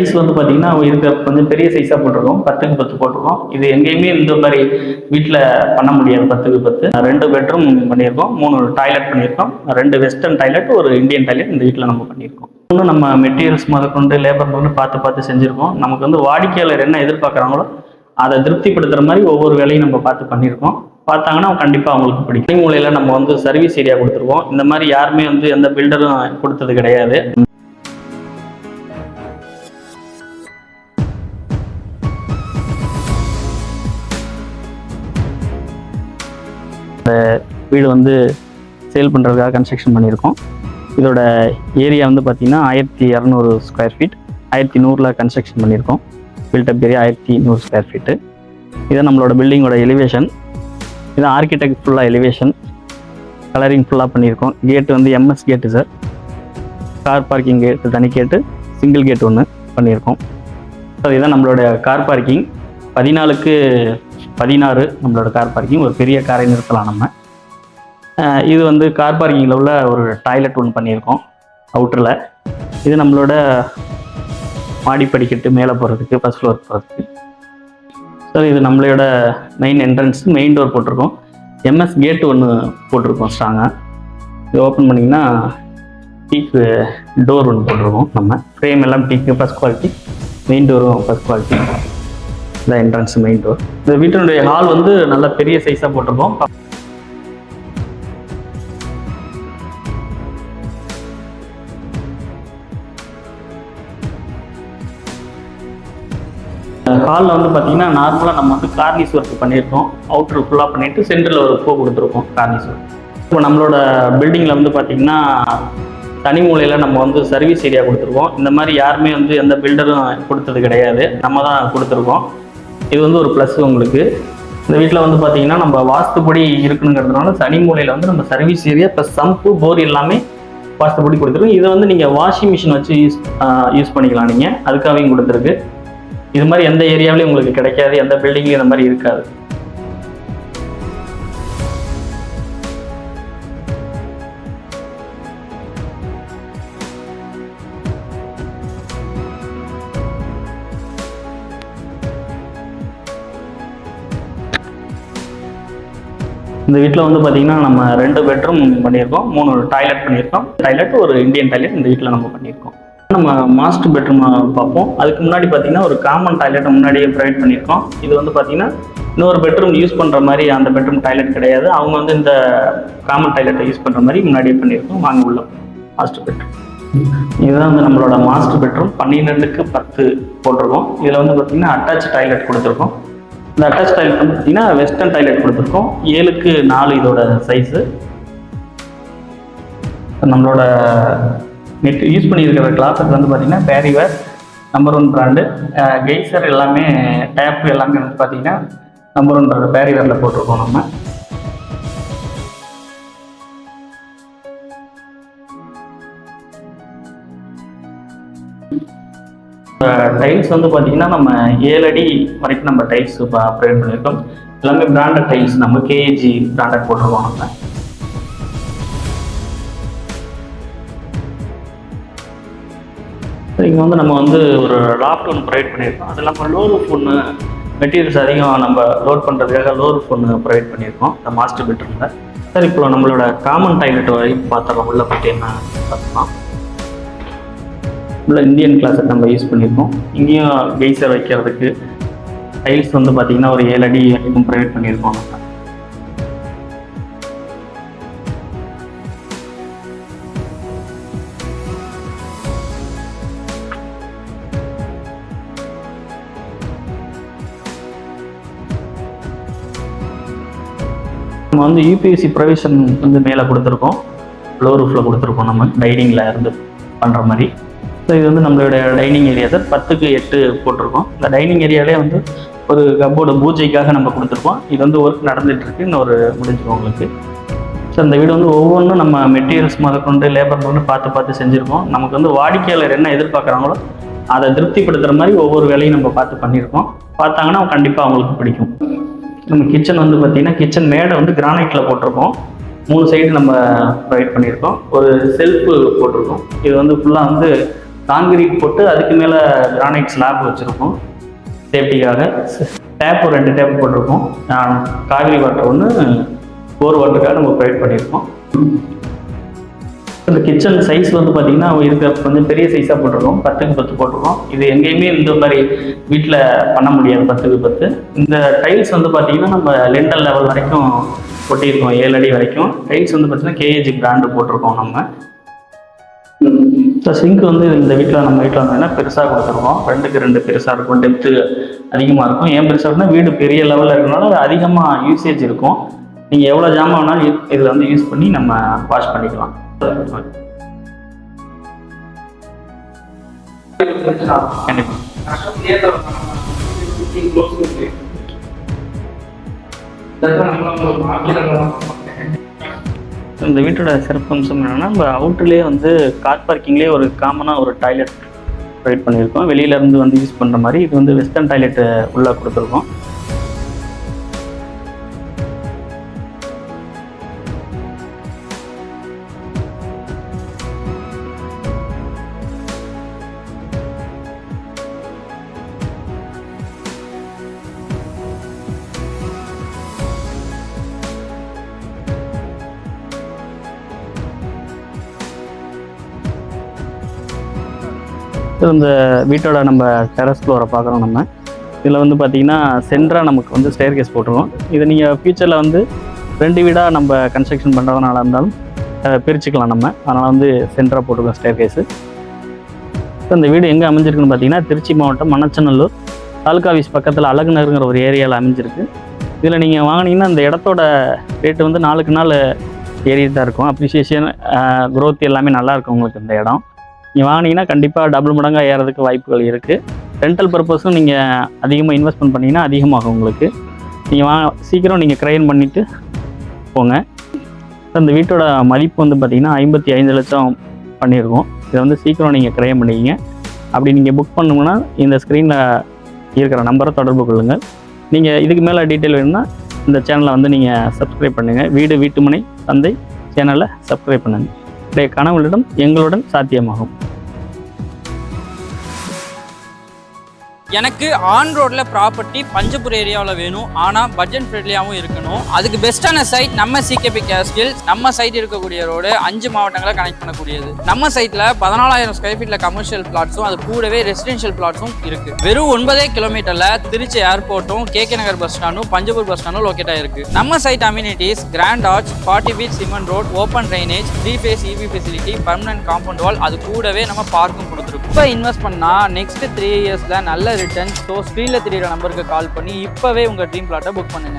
Size வந்து பார்த்தீங்கன்னா இருக்க கொஞ்சம் பெரிய சைஸாக போட்டிருக்கோம். பத்துக்கு பத்து போட்டிருக்கோம். இது எங்கேயுமே இந்த மாதிரி வீட்டில் பண்ண முடியாது பத்துக்கு பத்து. ரெண்டு பெட்ரூம் பண்ணியிருக்கோம் மூணு டாய்லெட் பண்ணியிருக்கோம். ரெண்டு வெஸ்டர்ன் டாய்லெட் ஒரு இந்தியன் டாய்லெட் இந்த வீட்டில் நம்ம பண்ணியிருக்கோம். இன்னும் நம்ம மெட்டீரியல்ஸ் முதற்கொண்டு லேபர் கொண்டு பார்த்து பார்த்து செஞ்சுருக்கோம். நமக்கு வந்து வாடிக்கையாளர் என்ன எதிர்பார்க்குறாங்களோ அதை திருப்திப்படுத்துகிற மாதிரி ஒவ்வொரு வேலையும் நம்ம பார்த்து பண்ணியிருக்கோம். பார்த்தாங்கன்னா கண்டிப்பாக அவங்களுக்கு பிடிக்கும். மூலையில் நம்ம வந்து சர்வீஸ் ஏரியா கொடுத்துருவோம் இந்த மாதிரி யாருமே வந்து எந்த பில்டரும் கொடுத்தது கிடையாது. வீடு வந்து சேல் பண்ணுறதுக்காக கன்ஸ்ட்ரக்ஷன் பண்ணியிருக்கோம். இதோட ஏரியா வந்து பார்த்திங்கன்னா ஆயிரத்தி இரநூறு ஸ்கொயர் ஃபீட் ஆயிரத்தி நூறில் கன்ஸ்ட்ரக்ஷன் பண்ணியிருக்கோம். பில்டப் ஏரியா ஆயிரத்தி நூறு ஸ்கொயர் ஃபீட்டு இதான் நம்மளோட பில்டிங்கோட எலிவேஷன் இதான் ஆர்கிடெக்ட் ஃபுல்லாக எலிவேஷன் கலரிங் ஃபுல்லாக பண்ணியிருக்கோம். கேட்டு வந்து எம்எஸ் கேட்டு சார் கார் பார்க்கிங் கேட்டு தனி கேட்டு சிங்கிள் கேட் ஒன்று பண்ணியிருக்கோம். ஸோ இதுதான் நம்மளோட கார் பார்க்கிங் பதினாலுக்கு பதினாறு நம்மளோட கார் பார்க்கிங் ஒரு பெரிய காரை நிறுத்தலாம் நம்ம. இது வந்து கார் பார்க்கிங்கில் உள்ள ஒரு டாய்லெட் ஒன்று பண்ணியிருக்கோம் அவுட்டரில் இது நம்மளோட மாடி படிக்கட்டு மேலே போகிறதுக்கு ஃபஸ்ட் ஃப்ளோர் போகிறதுக்கு சார் இது நம்மளோட மெயின் என்ட்ரன்ஸ் மெயின் டோர் போட்டிருக்கோம். எம்எஸ் கேட் ஒன்று போட்டிருக்கோம் ஸ்ட்ராங்காக இது ஓப்பன் பண்ணிங்கன்னா டீக்கு டோர் ஒன்று போட்டிருக்கோம் நம்ம. ஃப்ரேம் எல்லாம் டீக்கு ஃபஸ்ட் குவாலிட்டி மெயின் டோரும் ஃபஸ்ட் குவாலிட்டி இந்த என்ட்ரன்ஸ் மெயின் டோர் இந்த வீட்டினுடைய ஹால் வந்து நல்ல பெரிய சைஸாக போட்டிருக்கோம். ஹாலில் வந்து பார்த்தீங்கன்னா நார்மலாக நம்ம வந்து கார்னிஸ் ஒர்க் பண்ணியிருக்கோம். அவுட்டர் ஃபுல்லாக பண்ணிவிட்டு சென்டரில் ஒரு பூ கொடுத்துருக்கோம் கார்னிஸ் ஒர்க் இப்போ நம்மளோட பில்டிங்கில் வந்து பார்த்தீங்கன்னா தனி மூலையில் நம்ம வந்து சர்வீஸ் ஏரியா கொடுத்துருக்கோம். இந்த மாதிரி யாருமே வந்து எந்த பில்டரும் கொடுத்தது கிடையாது. நம்ம தான் கொடுத்துருக்கோம். இது வந்து ஒரு ப்ளஸ் உங்களுக்கு. இந்த வீட்டில் வந்து பார்த்தீங்கன்னா நம்ம வாஸ்துப்படி இருக்கணுங்கிறதுனால சனி மூலையில் வந்து நம்ம service area plus sump bore எல்லாமே வாஸ்துப்படி கொடுத்துருக்கோம். இதை வந்து நீங்கள் வாஷிங் மிஷின் வச்சு யூஸ் யூஸ் பண்ணிக்கலாம் நீங்கள் அதுக்காகவும் கொடுத்துருக்கு. இது மாதிரி எந்த ஏரியாவிலையும் உங்களுக்கு கிடைக்காது எந்த பில்டிங்லையும் இந்த மாதிரி இருக்காது. இந்த வீட்டில் வந்து பார்த்தீங்கன்னா நம்ம ரெண்டு பெட்ரூம் பண்ணியிருக்கோம் மூணு டாய்லெட் பண்ணியிருக்கோம். டாய்லெட் ஒரு இந்தியன் டாய்லெட் இந்த வீட்டில் நம்ம பண்ணியிருக்கோம். நம்ம மாஸ்டர் பெட்ரூம் பார்ப்போம். அதுக்கு முன்னாடி பார்த்தீங்கன்னா ஒரு காமன் டாய்லெட் முன்னாடியே ப்ரொவைட் பண்ணியிருக்கோம். இது வந்து பார்த்தீங்கன்னா இன்னொரு பெட்ரூம் யூஸ் பண்ணுற மாதிரி அந்த பெட்ரூம் டாய்லெட் கிடையாது. அவங்க வந்து இந்த காமன் டாய்லெட்டை யூஸ் பண்ணுற மாதிரி முன்னாடியே பண்ணியிருக்கோம். வாங்க உள்ள மாஸ்டர் பெட்ரூம் இதுதான் வந்து நம்மளோட மாஸ்டர் பெட்ரூம் பன்னிரெண்டுக்கு பத்து போட்டிருக்கோம். இதில் வந்து பார்த்தீங்கன்னா அட்டாச் டாய்லெட் கொடுத்துருக்கோம். இந்த அட்டாச் டாய்லெட் வந்து பார்த்தீங்கன்னா வெஸ்டர்ன் டாய்லெட் கொடுத்துருக்கோம். ஏழுக்கு நாலு இதோட சைஸு நம்மளோட நெட் யூஸ் பண்ணியிருக்கிற கிளாஸுக்கு வந்து பார்த்தீங்கன்னா Parryware number one brand geyser எல்லாமே டேப் எல்லாமே வந்து பார்த்தீங்கன்னா நம்பர் ஒன் ப்ராண்டு பேரிவரில் போட்டிருக்கோம் நம்ம. டைல்ஸ் வந்து பார்த்தீங்கன்னா நம்ம ஏழு அடி வரைக்கும் நம்ம டைல்ஸ் இப்போ அப்ரேட் பண்ணியிருக்கோம். எல்லாமே பிராண்டட் டைல்ஸ் நம்ம கேஏஜி பிராண்டட் போட்டிருக்கோம் நம்ம. இங்கே வந்து நம்ம வந்து ஒரு லாஃப்ட் ஒன்று ப்ரொவைட் பண்ணியிருக்கோம். அது இல்லாமல் லோ ரூஃப் ஒன்று மெட்டீரியல்ஸ் அதிகம் நம்ம லோட் பண்ணுறதுக்காக லோ ரூஃப் ஒன்று ப்ரொவைட் பண்ணியிருக்கோம். இந்த மாஸ்டர் பெட்ரூமில் சார் இப்போ நம்மளோட காமன் டாய்லெட் வரைக்கும் பார்த்துறோம் உள்ள என்ன பார்த்துக்கலாம். உள்ள இந்தியன் கிளாஸை நம்ம யூஸ் பண்ணியிருக்கோம். இங்கேயும் கெய்சர் வைக்கிறதுக்கு டைல்ஸ் வந்து பார்த்தீங்கன்னா ஒரு ஏழு அடி வரைக்கும் ப்ரொவைட் பண்ணியிருக்கோம். நம்ம நம்ம வந்து யூபிஎஸ்சி ப்ரொவிஷன் வந்து மேலே கொடுத்துருக்கோம். லோ ரூஃபில் கொடுத்துருக்கோம் நம்ம டைனிங்கில் இருந்து பண்ணுற மாதிரி. ஸோ இது வந்து நம்மளுடைய டைனிங் ஏரியா சார் பத்துக்கு எட்டு போட்டிருக்கோம். இந்த டைனிங் ஏரியாலே வந்து ஒரு கப்போர்டு பூஜைக்காக நம்ம கொடுத்துருக்கோம். இது வந்து ஒர்க் நடந்துகிட்ருக்கு இன்னொரு முடிஞ்சிடும் உங்களுக்கு. ஸோ இந்த வீடு வந்து ஒவ்வொன்றும் நம்ம மெட்டீரியல்ஸ் முதற்கொண்டு லேபர் கொண்டு பார்த்து பார்த்து செஞ்சுருக்கோம். நமக்கு வந்து வாடிக்கையாளர் என்ன எதிர்பார்க்குறாங்களோ அதை திருப்திப்படுத்துகிற மாதிரி ஒவ்வொரு வேலையும் நம்ம பார்த்து பண்ணியிருக்கோம். பார்த்தாங்கன்னா கண்டிப்பாக அவங்களுக்கு பிடிக்கும். நம்ம கிச்சன் வந்து பார்த்தீங்கன்னா கிச்சன் மேடை வந்து கிரானைட்டில் போட்டிருக்கோம். மூணு சைடு நம்ம ப்ரொவைட் பண்ணியிருக்கோம். ஒரு செல்ஃபு போட்டிருக்கோம். இது வந்து ஃபுல்லாக வந்து காங்கிரீட் போட்டு அதுக்கு மேலே கிரானைட் ஸ்லாப் வச்சுருக்கோம். சேஃப்டிக்காக டேப்பு ரெண்டு டேப் போட்டிருக்கோம். ஆஹ் காவிரி வாட்டர் ஒன்று போர் வாட்டருக்காக நம்ம ப்ரொவைட் பண்ணியிருக்கோம். இந்த கிச்சன் சைஸ் வந்து பார்த்தீங்கன்னா இருக்க கொஞ்சம் பெரிய சைஸாக போட்டிருக்கோம். பத்துக்கு பத்து போட்டிருக்கோம். இது எங்கேயுமே இந்த மாதிரி வீட்டில் பண்ண முடியாது பத்துக்கு பத்து. இந்த டைல்ஸ் வந்து பார்த்தீங்கன்னா நம்ம லெண்டல் லெவல் வரைக்கும் கொட்டியிருக்கோம் ஏழு அடி வரைக்கும். டைல்ஸ் வந்து பார்த்தீங்கன்னா கேஏஜி பிராண்டு போட்டிருக்கோம் நம்ம. ஸோ சிங்க் வந்து இந்த வீட்டில் நம்ம வீட்டில் வந்தோம்னா பெருசாக கொடுத்துருக்கோம். ரெண்டுக்கு ரெண்டு பெருசாக இருக்கும் டெப்த்து அதிகமாக இருக்கும். ஏன் பெருசாக இருக்குன்னா வீடு பெரிய லெவலில் இருக்கிறனால அதிகமாக யூசேஜ் இருக்கும். நீங்கள் எவ்வளோ ஜாமான் வேணாலும் இதில் வந்து யூஸ் பண்ணி நம்ம வாஷ் பண்ணிக்கலாம். இந்த வீட்டோட சிறப்பம்சம் என்னென்னா நம்ம அவுட்டர்லேயே வந்து கார் பார்க்கிங்லேயே ஒரு காமனாக ஒரு டாய்லெட் ப்ரொவைட் பண்ணியிருக்கோம். வெளியில இருந்து வந்து யூஸ் பண்ணுற மாதிரி இது வந்து வெஸ்டர்ன் டாய்லெட் உள்ளே கொடுத்துருக்கோம். இது இந்த வீட்டோட நம்ம டெரஸ் ஃப்ளோரை பார்க்குறோம் நம்ம. இதில் வந்து பார்த்தீங்கன்னா சென்டராக நமக்கு வந்து ஸ்டேர் கேஸ் போட்டுருவோம் இதை நீங்கள் ஃபியூச்சரில் வந்து ரெண்டு வீடாக நம்ம கன்ஸ்ட்ரக்ஷன் பண்ணுறதுனால இருந்தாலும் பிரிச்சுக்கலாம் நம்ம. அதனால் வந்து சென்டராக போட்டிருக்கோம் ஸ்டேர் கேஸு இந்த வீடு எங்கே அமைஞ்சிருக்குன்னு பார்த்தீங்கன்னா திருச்சி மாவட்டம் மணச்சநல்லூர். தாலுக்கா ஆஃபீஸ் பக்கத்தில் அழகுநகருங்கிற ஒரு ஏரியாவில் அமைஞ்சிருக்கு. இதில் நீங்கள் வாங்கினீங்கன்னா இந்த இடத்தோட ரேட்டு வந்து நாளுக்கு நாள் ஏறிட்டு தான் இருக்கும் அப்ரிசியேஷன் க்ரோத் எல்லாமே நல்லாயிருக்கும் உங்களுக்கு இந்த இடம். நீங்கள் வாங்கினீங்கன்னா கண்டிப்பாக டபுள் மடங்காக ஏறதுக்கு வாய்ப்புகள் இருக்குது ரெண்டல் பர்பஸும் நீங்கள் அதிகமாக இன்வெஸ்ட்மெண்ட் பண்ணிங்கன்னா அதிகமாகும் உங்களுக்கு. நீங்கள் வா சீக்கிரம் நீங்கள் க்ரைன் பண்ணிவிட்டு போங்க. இந்த வீட்டோட மதிப்பு வந்து பார்த்திங்கன்னா ஐம்பத்தி ஐந்து லட்சம் பண்ணியிருக்கோம் இதை வந்து சீக்கிரம் நீங்கள் க்ரைம் பண்ணிக்கிங்க. அப்படி நீங்கள் புக் பண்ணணும்னா இந்த ஸ்க்ரீனில் இருக்கிற நம்பரை தொடர்பு கொள்ளுங்கள். நீங்கள் இதுக்கு மேலே டீட்டெயில் வேணும்னா இந்த சேனலை வந்து நீங்கள் சப்ஸ்கிரைப் பண்ணுங்கள் வீடு வீட்டுமனை சந்தை சேனலை சப்ஸ்கிரைப் பண்ணுங்கள் உடைய கனவுகளிடம் எங்களுடன் சாத்தியமாகும். எனக்கு ஆன் ரோட்ல ப்ராப்பர்ட்டி பஞ்சபுர் ஏரியாவில் வேணும். ஆனால் பட்ஜெட் ஃப்ரெண்ட்லியாகவும் இருக்கணும். அதுக்கு பெஸ்ட்டான சைட் நம்ம சிகேபி கேஸ்டில் நம்ம சைட் இருக்கக்கூடிய ரோடு அஞ்சு மாவட்டங்களை கனெக்ட் பண்ணக்கூடியது. நம்ம சைட்டில் பதினாலாயிரம் ஸ்கொயர் ஃபீட்டில் கமர்ஷியல் பிளாட்ஸும் அது கூடவே ரெசிடென்ஷியல் பிளாட்ஸும் இருக்கு. வெறும் ஒன்பதே கிலோமீட்டரில் திருச்சி ஏர்போர்ட்டும் கேகே நகர் பஸ் ஸ்டாண்டும் பஞ்சபூர் பஸ் ஸ்டாண்டும் லொக்கேட் ஆயிருக்கு. நம்ம site amenities grand arch forty feet cement road open drainage three phase EB facility permanent compound wall அது கூடவே நம்ம பார்க்கும் கொடுத்துருக்கோம். இப்போ இன்வெஸ்ட் பண்ணா நெக்ஸ்ட் த்ரீ இயர்ஸ்ல நல்ல ரிட்டர்ன் ஸோ ஸ்க்ரீனில் தெரியுற நம்பருக்கு கால் பண்ணி இப்போவே உங்கள் ட்ரீம் பிளாட்டை புக் பண்ணுங்க.